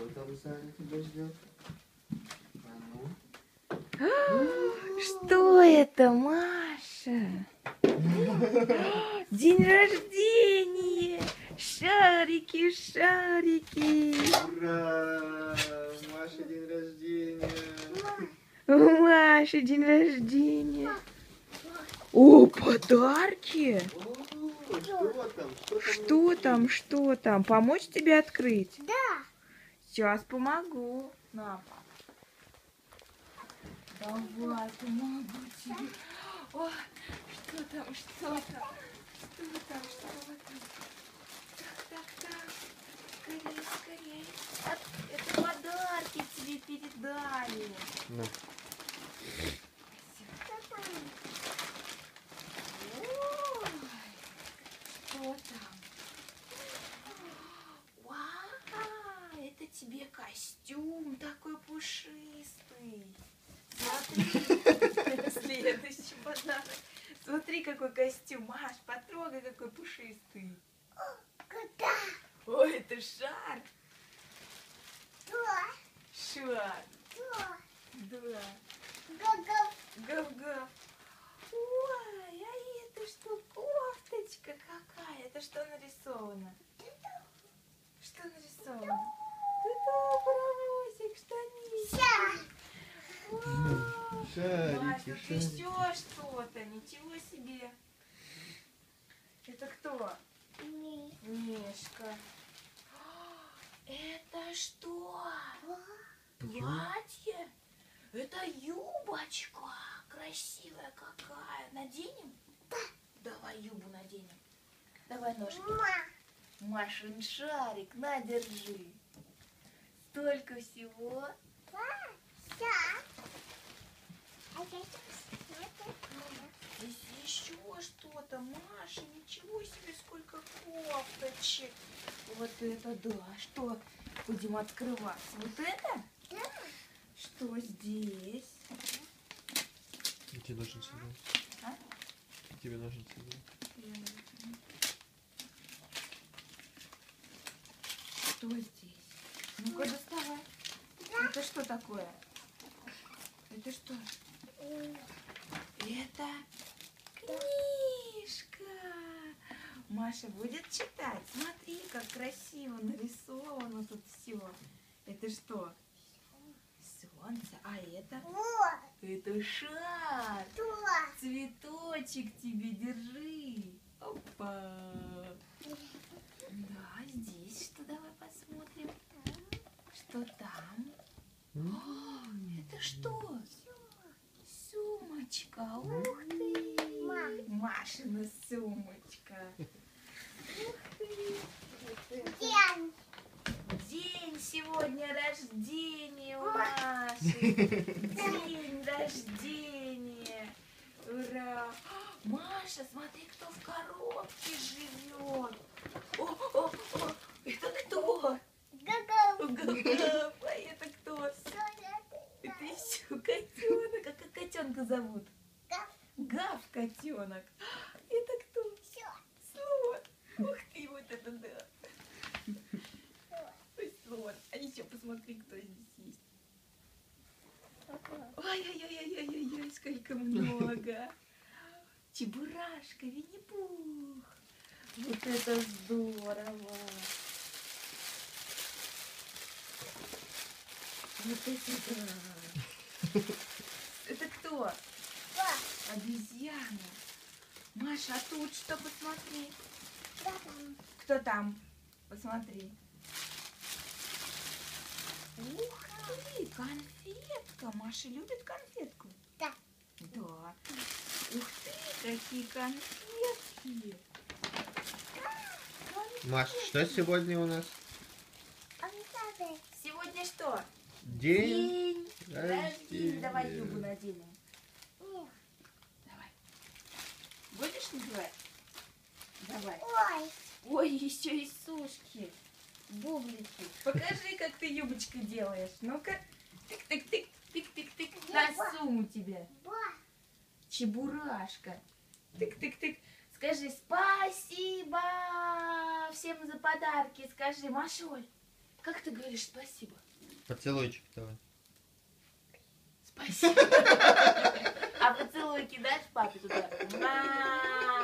Что там Саня тебя ждет? А ну. Что это, Маша? День рождения! Шарики, шарики! Ура! Маша день рождения! У Маши день рождения! О, подарки! О, что там? Что там? Что там, что там? Помочь тебе открыть? Да. Сейчас помогу. На. Давай, помогу тебе. О, что там, что там? Что там, что там? Так, так, так. Скорее, скорее. Это подарки тебе передали. На. Ой, что там? Вау, это тебе костюм такой пушистый. Смотри, это следующий подарок. Смотри, какой костюм. Маш, потрогай, какой пушистый. Куда? Ой, это шар. Да. Шар. Да. Да. Гав-гав. Гав-гав. Ой, а это что, кофточка какая? Это что нарисовано? Что нарисовано? Ты. Шарики, Маш, тут шарики. еще что-то, ничего себе. Это кто? Ми. Мишка. А, Это что? Платье? Это юбочка. Красивая какая. Наденем? Давай юбу наденем. Давай ножки. Ма. Машин шарик, на, держи. Столько всего. Здесь еще что-то. Маша, ничего себе, сколько кофточек. Вот это да. Что будем открывать? Вот это? Да. Что здесь? Тебе ножницы дай. А? Тебе ножницы дай. Что здесь? Ну-ка, доставай. Это что такое? Это что? Это книжка. Маша будет читать? Смотри, как красиво нарисовано тут все. Это что? Солнце. А это? Вот. Это шар. Да. Цветочек тебе держи. Опа. Да, здесь что? Давай посмотрим. Что там? О, это что? Сумочка. Ух ты. Машина сумочка. Ух ты. День. День сегодня рождения у Маши. День рождения. Ура. Маша, смотри, кто в коробке живет. О, о, о, это кто? Гав-гав. Гав, а это кто? Это еще котенок. А как котенка зовут? Гав. Гав котенок. Это кто? Слон. Ух ты, вот это да. Слон. А еще посмотри, кто здесь есть. Ой-ой-ой-ой-ой-ой, сколько много. Чебурашка, Винни-Пух. Вот это здорово. Вот это да. Кто? Обезьяна. Маша, а тут что, посмотри. Да-там. Кто там? Посмотри. Ух ты, конфетка. Маша любит конфетку? Да. Да. Ух ты, какие конфетки. Маш, что сегодня у нас? Сегодня что? День. День рождения. Давай юбу наденем. Нет. Давай. Надевать? Давай. Ой. Ой, еще и сушки. Бублики. Покажи, как ты юбочку делаешь. Ну-ка. Тык-тык-тык. Тык-тык-тык. Носу у тебя. Чебурашка. Тык-тык-тык. Скажи спасибо всем за подарки. Скажи, Машуль. Как ты говоришь спасибо? Поцелуйчик давай. Спасибо. aqui das papas. Mas...